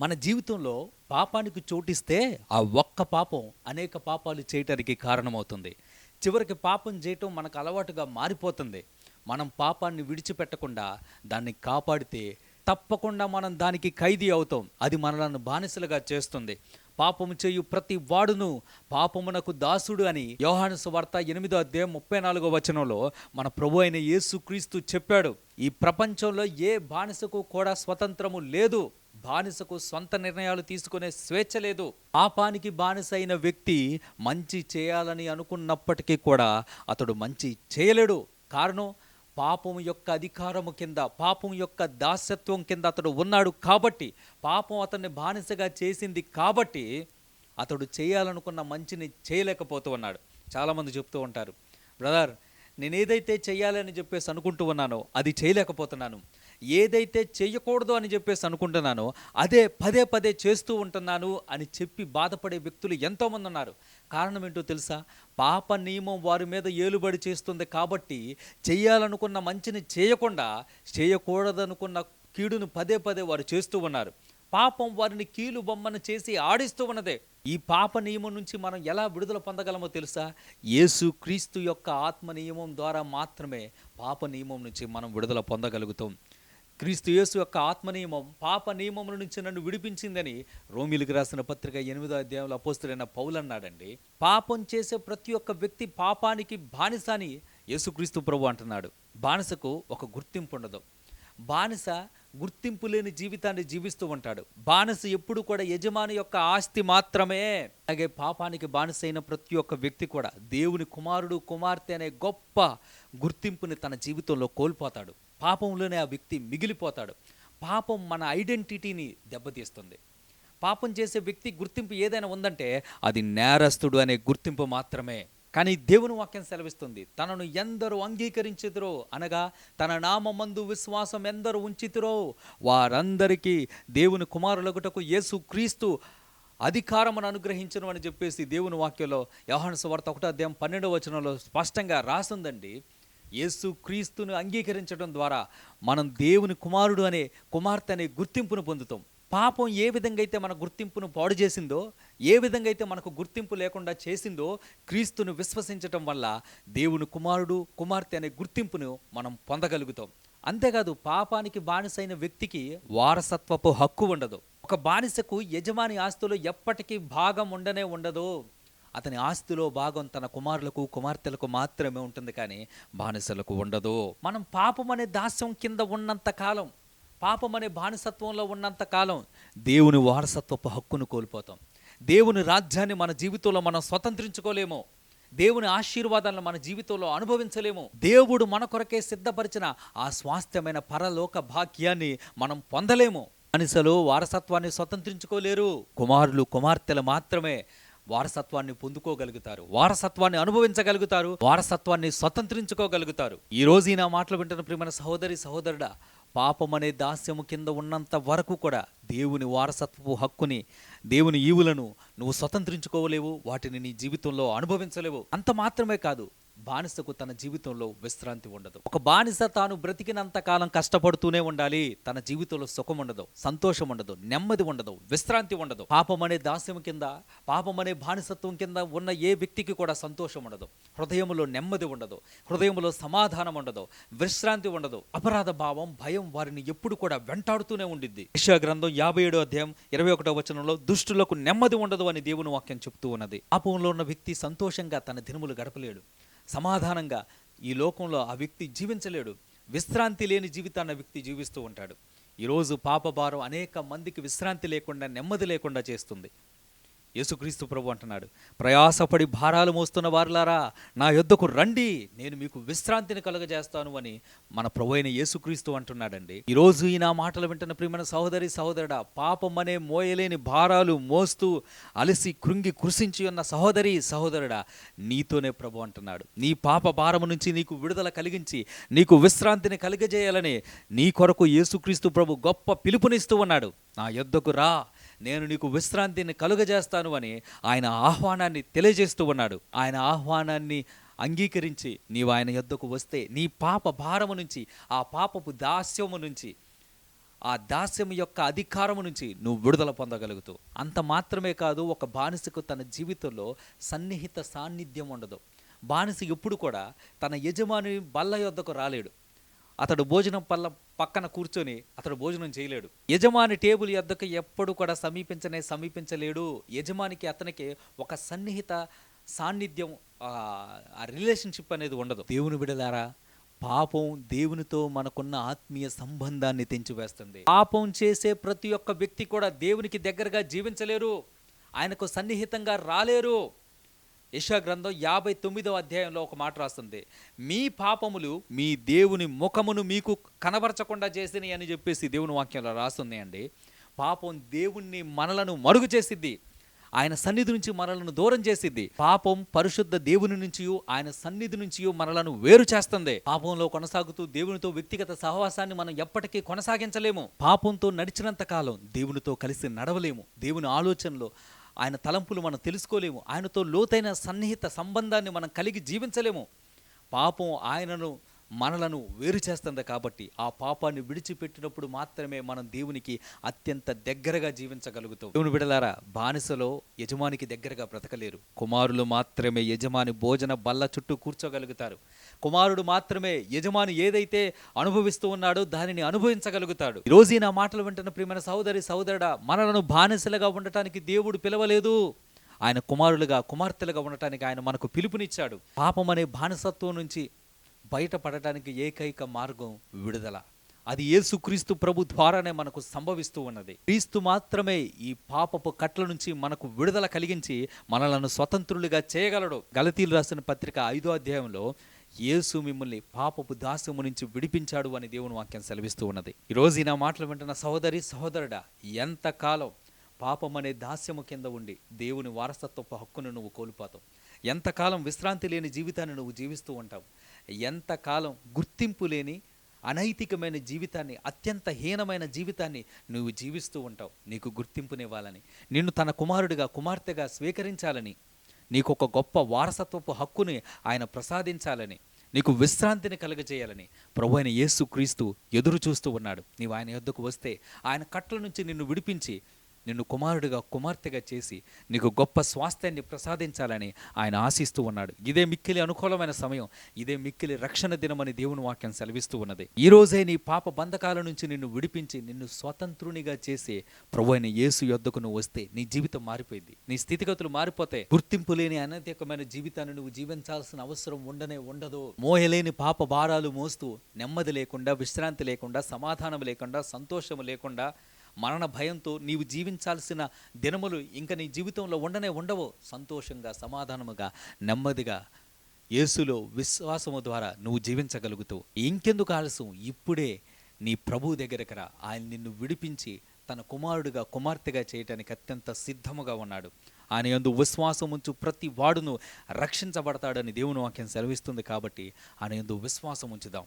మన జీవితంలో పాపానికి చోటిస్తే ఆ ఒక్క పాపం అనేక పాపాలు చేయటానికి కారణమవుతుంది. చివరికి పాపం చేయటం మనకు అలవాటుగా మారిపోతుంది. మనం పాపాన్ని విడిచిపెట్టకుండా దాన్ని కాపాడితే తప్పకుండా మనం దానికి ఖైదీ అవుతాం. అది మనలను బానిసలుగా చేస్తుంది. పాపము చేయు ప్రతి వాడును పాపమునకు దాసుడు అని యోహాను వార్త ఎనిమిదో అధ్యాయం ముప్పై నాలుగో వచనంలో మన ప్రభు అయిన యేసు క్రీస్తు చెప్పాడు. ఈ ప్రపంచంలో ఏ బానిసకు కూడా స్వతంత్రము లేదు. బానిసకు సొంత నిర్ణయాలు తీసుకునే స్వేచ్ఛ లేదు. పాపానికి బానిస అయిన వ్యక్తి మంచి చేయాలని అనుకున్నప్పటికీ కూడా అతడు మంచి చేయలేడు. కారణం పాపం యొక్క అధికారము కింద పాపం యొక్క దాస్యత్వం కింద అతడు ఉన్నాడు కాబట్టి పాపం అతన్ని బానిసగా చేసింది కాబట్టి అతడు చేయాలనుకున్న మంచిని చేయలేకపోతూ ఉన్నాడు. చాలామంది చెప్తూ ఉంటారు బ్రదర్ నేను ఏదైతే చేయాలని చెప్పేసి అనుకుంటూ ఉన్నానో అది చేయలేకపోతున్నాను. ఏదైతే చేయకూడదు అని చెప్పేసి అనుకుంటున్నానో అదే పదే పదే చేస్తూ ఉంటున్నాను అని చెప్పి బాధపడే వ్యక్తులు ఎంతోమంది ఉన్నారు. కారణం ఏంటో తెలుసా? పాప నియమం వారి మీద ఏలుబడి చేస్తుంది కాబట్టి చేయాలనుకున్న మంచిని చేయకుండా చేయకూడదనుకున్న కీడును పదే పదే వారు చేస్తూ ఉన్నారు. పాపం వారిని కీలు బొమ్మను చేసి ఆడిస్తూ ఉన్నదే. ఈ పాప నియమం నుంచి మనం ఎలా విడుదల పొందగలమో తెలుసా? యేసు క్రీస్తు యొక్క ఆత్మ నియమం ద్వారా మాత్రమే పాప నియమం నుంచి మనం విడుదల పొందగలుగుతాం. క్రీస్తు యేసు యొక్క ఆత్మ నియమం పాప నియమముల నుంచి నన్ను విడిపించిందని రోమిలికి రాసిన పత్రిక ఎనిమిదో అధ్యాయంలో అపోస్తుడైన పౌలు అన్నాడండి. పాపం చేసే ప్రతి ఒక్క వ్యక్తి పాపానికి బానిస అని యేసుక్రీస్తు ప్రభు అంటున్నాడు. బానిసకు ఒక గుర్తింపు ఉండదు. బానిస గుర్తింపు లేని జీవితాన్ని జీవిస్తూ ఉంటాడు. బానిస ఎప్పుడు కూడా యజమాని యొక్క ఆస్తి మాత్రమే. అలాగే పాపానికి బానిస అయిన ప్రతి ఒక్క వ్యక్తి కూడా దేవుని కుమారుడు కుమార్తె అనే గొప్ప గుర్తింపుని తన జీవితంలో కోల్పోతాడు. పాపంలోనే ఆ వ్యక్తి మిగిలిపోతాడు. పాపం మన ఐడెంటిటీని దెబ్బతీస్తుంది. పాపం చేసే వ్యక్తి గుర్తింపు ఏదైనా ఉందంటే అది నేరస్తుడు అనే గుర్తింపు మాత్రమే. కానీ దేవుని వాక్యం సెలవిస్తుంది. తనను ఎందరు అంగీకరించుతురో అనగా తన నామందు విశ్వాసం ఎందరు ఉంచితురో. వారందరికీ దేవుని కుమారులగుటకు యేసు క్రీస్తు అధికారమును అనుగ్రహించను అని చెప్పేసి దేవుని వాక్యంలో యోహాను సువార్త ఒకటో అధ్యాయం పన్నెండవ వచనంలో స్పష్టంగా రాసిందండి. యేసు క్రీస్తును అంగీకరించడం ద్వారా మనం దేవుని కుమారుడు అనే కుమార్తె అనే గుర్తింపును పొందుతాం. పాపం ఏ విధంగా అయితే మన గుర్తింపును పాడు చేసిందో ఏ విధంగా అయితే మనకు గుర్తింపు లేకుండా చేసిందో క్రీస్తును విశ్వసించటం వల్ల దేవుని కుమారుడు కుమార్తె అనే గుర్తింపును మనం పొందగలుగుతాం. అంతేకాదు పాపానికి బానిసైన వ్యక్తికి వారసత్వపు హక్కు ఉండదు. ఒక బానిసకు యజమాని ఆస్తులు ఎప్పటికీ భాగం ఉండనే ఉండదు. అతని ఆస్తిలో భాగం తన కుమారులకు కుమార్తెలకు మాత్రమే ఉంటుంది కానీ బానిసలకు ఉండదు. మనం పాపం అనే దాస్యం కింద ఉన్నంత కాలం పాపం అనే బానిసత్వంలో ఉన్నంత కాలం దేవుని వారసత్వపు హక్కును కోల్పోతాం. దేవుని రాజ్యాన్ని మన జీవితంలో మనం స్వతంత్రించుకోలేము. దేవుని ఆశీర్వాదాలను మన జీవితంలో అనుభవించలేము. దేవుడు మన కొరకే సిద్ధపరిచిన ఆ స్వాస్థ్యమైన పరలోక భాగ్యాన్ని మనం పొందలేము. బానిసలు వారసత్వాన్ని స్వతంత్రించుకోలేరు. కుమారులు కుమార్తెలు మాత్రమే వారసత్వాన్ని పొందుకోగలుగుతారు. వారసత్వాన్ని అనుభవించగలుగుతారు. వారసత్వాన్ని స్వతంత్రించుకోగలుగుతారు. ఈ రోజు ఈ నా మాటలు వింటున్న ప్రియమైన సహోదరి సహోదరుడా పాపం అనే దాస్యము కింద ఉన్నంత వరకు కూడా దేవుని వారసత్వపు హక్కుని దేవుని ఈవులను నువ్వు స్వతంత్రించుకోలేవు వాటిని నీ జీవితంలో అనుభవించలేవు. అంత మాత్రమే కాదు బానిసకు తన జీవితంలో విశ్రాంతి ఉండదు. ఒక బానిస తాను బ్రతికినంత కాలం కష్టపడుతూనే ఉండాలి. తన జీవితంలో సుఖం ఉండదు సంతోషం ఉండదు నెమ్మది ఉండదు విశ్రాంతి ఉండదు. పాపం అనే దాస్యం కింద పాపం అనే బానిసత్వం కింద ఉన్న ఏ వ్యక్తికి కూడా సంతోషం ఉండదు. హృదయంలో నెమ్మది ఉండదు. హృదయంలో సమాధానం ఉండదు. విశ్రాంతి ఉండదు. అపరాధ భావం భయం వారిని ఎప్పుడు కూడా వెంటాడుతూనే ఉండిద్ది. విషయ గ్రంథం యాభై ఏడో అధ్యాయం ఇరవై ఒకటో వచనంలో దుష్టులకు నెమ్మది ఉండదు అని దేవుని వాక్యం చెప్తూ ఉన్నది. పాపంలో ఉన్న వ్యక్తి సంతోషంగా తన దినములు గడపలేడు. సమాధానంగా ఈ లోకంలో ఆ వ్యక్తి జీవించలేడు. విశ్రాంతి లేని జీవితాన్ని వ్యక్తి జీవిస్తూ ఉంటాడు. ఈరోజు పాపభారం అనేక మందికి విశ్రాంతి లేకుండా నెమ్మది లేకుండా చేస్తుంది. యేసుక్రీస్తు ప్రభు అంటున్నాడు ప్రయాసపడి భారాలు మోస్తున్న వారులారా నా యొద్దకు రండి నేను మీకు విశ్రాంతిని కలుగజేస్తాను అని మన ప్రభు అయిన యేసుక్రీస్తు అంటున్నాడండి. ఈరోజు ఈ నా మాటలు వింటున్న ప్రియమైన సహోదరి సహోదరుడా పాపం అనే మోయలేని భారాలు మోస్తూ అలసి కృంగి కృషించి ఉన్న సహోదరి సహోదరుడా నీతోనే ప్రభు అంటున్నాడు. నీ పాప భారము నుంచి నీకు విడుదల కలిగించి నీకు విశ్రాంతిని కలిగజేయాలని నీ కొరకు యేసుక్రీస్తు ప్రభు గొప్ప పిలుపునిస్తూ ఉన్నాడు. నా యొద్దకు రా నేను నీకు విశ్రాంతిని కలుగజేస్తాను అని ఆయన ఆహ్వానాన్ని తెలియజేస్తూ ఉన్నాడు. ఆయన ఆహ్వానాన్ని అంగీకరించి నీవు ఆయన యొద్దకు వస్తే నీ పాప భారము నుంచి ఆ పాపపు దాస్యము నుంచి ఆ దాస్యం యొక్క అధికారము నుంచి నువ్వు విడుదల పొందగలుగుతూ. అంత మాత్రమే కాదు ఒక బానిసకు తన జీవితంలో సన్నిహిత సాన్నిధ్యం ఉండదు. బానిస ఎప్పుడు కూడా తన యజమాని బల్ల యొద్దకు రాలేడు. అతడు భోజనం పల్ల పక్కన కూర్చొని అతడు భోజనం చేయలేడు. యజమాని టేబుల్ యొద్దకు ఎప్పుడు కూడా సమీపించనే సమీపించలేడు. యజమానికి అతనికి ఒక సన్నిహిత సాన్నిధ్యం ఆ ఆ రిలేషన్షిప్ అనేది ఉండదు. దేవుని విడలారా పాపం దేవునితో మనకున్న ఆత్మీయ సంబంధాన్ని తెంచివేస్తుంది. పాపం చేసే ప్రతి ఒక్క వ్యక్తి కూడా దేవునికి దగ్గరగా జీవించలేరు. ఆయనకు సన్నిహితంగా రాలేరు. యశా గ్రంథం యాభై తొమ్మిదవ అధ్యాయంలో ఒక మాట రాస్తుంది. మీ పాపములు మీ దేవుని ముఖమును మీకు కనబరచకుండా చేసినాయి అని చెప్పేసి దేవుని వాక్యంలో రాస్తుంది అండి. పాపం దేవుణ్ణి మనలను మరుగు చేసిద్ది. ఆయన సన్నిధి నుంచి మనలను దూరం చేసిద్ది. పాపం పరిశుద్ధ దేవుని నుంచి ఆయన సన్నిధి నుంచి మనలను వేరు చేస్తుంది. పాపంలో కొనసాగుతూ దేవునితో వ్యక్తిగత సహవాసాన్ని మనం ఎప్పటికీ కొనసాగించలేము. పాపంతో నడిచినంత కాలం దేవునితో కలిసి నడవలేము. దేవుని ఆలోచనలో ఆయన తలంపులు మనం తెలుసుకోలేము. ఆయనతో లోతైన సన్నిహిత సంబంధాన్ని మనం కలిగి జీవించలేము. పాపం ఆయనను మనలను వేరు చేస్తుంది కాబట్టి ఆ పాపాన్ని విడిచిపెట్టినప్పుడు మాత్రమే మనం దేవునికి అత్యంత దగ్గరగా జీవించగలుగుతాం. దేవుని విడలారా బానిసలో యజమానికి దగ్గరగా బ్రతకలేరు. కుమారులు మాత్రమే యజమాని భోజన బల్ల చుట్టూ కూర్చోగలుగుతారు. కుమారుడు మాత్రమే యజమాని ఏదైతే అనుభవిస్తూ ఉన్నాడో దానిని అనుభవించగలుగుతాడు. ఈ రోజు నా మాటలు వింటున్న ప్రియమైన సహోదరి సహోదరుడా మనలను బానిసలుగా ఉండటానికి దేవుడు పిలవలేదు. ఆయన కుమారులుగా కుమార్తెలుగా ఉండటానికి ఆయన మనకు పిలుపునిచ్చాడు. పాపం అనే బానిసత్వం నుంచి బయటపడటానికి ఏకైక మార్గం విడుదల. అది యేసుక్రీస్తు ప్రభు ద్వారానే మనకు సంభవిస్తూ ఉన్నది. క్రీస్తు మాత్రమే ఈ పాపపు కట్ల నుంచి మనకు విడుదల కలిగించి మనలను స్వతంత్రులుగా చేయగలడు. గలతీలు రాసిన పత్రిక ఐదో అధ్యాయంలో యేసు మిమ్మల్ని పాపపు దాస్యము నుంచి విడిపించాడు అని దేవుని వాక్యం సెలవిస్తూ ఉన్నది. ఈరోజు ఈ నా మాటలు వింటున్న సహోదరి సహోదరుడా ఎంతకాలం పాపం అనే దాస్యము కింద ఉండి దేవుని వారసత్వపు హక్కును నువ్వు కోల్పోతావు? ఎంతకాలం విశ్రాంతి లేని జీవితాన్ని నువ్వు జీవిస్తూ ఉంటావు? ఎంతకాలం గుర్తింపు లేని అనైతికమైన జీవితాన్ని అత్యంత హీనమైన జీవితాన్ని నువ్వు జీవిస్తూ ఉంటావు. నీకు గుర్తింపునివ్వాలని నిన్ను తన కుమారుడిగా కుమార్తెగా స్వీకరించాలని నీకు ఒక గొప్ప వారసత్వపు హక్కుని ఆయన ప్రసాదించాలని నీకు విశ్రాంతిని కలుగజేయాలని ప్రభు అయిన యేసు క్రీస్తు ఎదురు చూస్తూ ఉన్నాడు. నీవు ఆయన యొద్దకు వస్తే ఆయన కట్ల నుంచి నిన్ను విడిపించి నిన్ను కుమారుడిగా కుమార్తెగా చేసి నీకు గొప్ప స్వాస్థ్యాన్ని ప్రసాదించాలని ఆయన ఆశిస్తూ ఉన్నాడు. ఇదే మిక్కిలి అనుకూలమైన సమయం. ఇదే మిక్కిలి రక్షణ దినమని దేవుని వాక్యం సెలవిస్తూ ఉన్నది. ఈ రోజే నీ పాప బంధకాల నుంచి నిన్ను విడిపించి నిన్ను స్వతంత్రునిగా చేసే ప్రభు అయిన యేసు యొద్దకు నువ్వు వస్తే నీ జీవితం మారిపోయింది. నీ స్థితిగతులు మారిపోతే గుర్తింపు లేని అనైతికమైన జీవితాన్ని నువ్వు జీవించాల్సిన అవసరం ఉండనే ఉండదు. మోయలేని పాప భారాలు మోస్తూ నెమ్మది లేకుండా విశ్రాంతి లేకుండా సమాధానం లేకుండా సంతోషం లేకుండా మరణ భయంతో నీవు జీవించాల్సిన దినములు ఇంకా నీ జీవితంలో ఉండనే ఉండవు. సంతోషంగా సమాధానముగా నెమ్మదిగా యేసులో విశ్వాసము ద్వారా నువ్వు జీవించగలుగుతావు ఇంకెందుకు ఆలస్యం? ఇప్పుడే నీ ప్రభు దగ్గరకు రా. ఆయన నిన్ను విడిపించి తన కుమారుడిగా కుమార్తెగా చేయటానికి అత్యంత సిద్ధముగా ఉన్నాడు. ఆయన ఎందు విశ్వాసం ఉంచు ప్రతి వాడును రక్షించబడతాడని దేవుని వాక్యం సెలవిస్తుంది కాబట్టి ఆయన ఎందు విశ్వాసం ఉంచుదాం.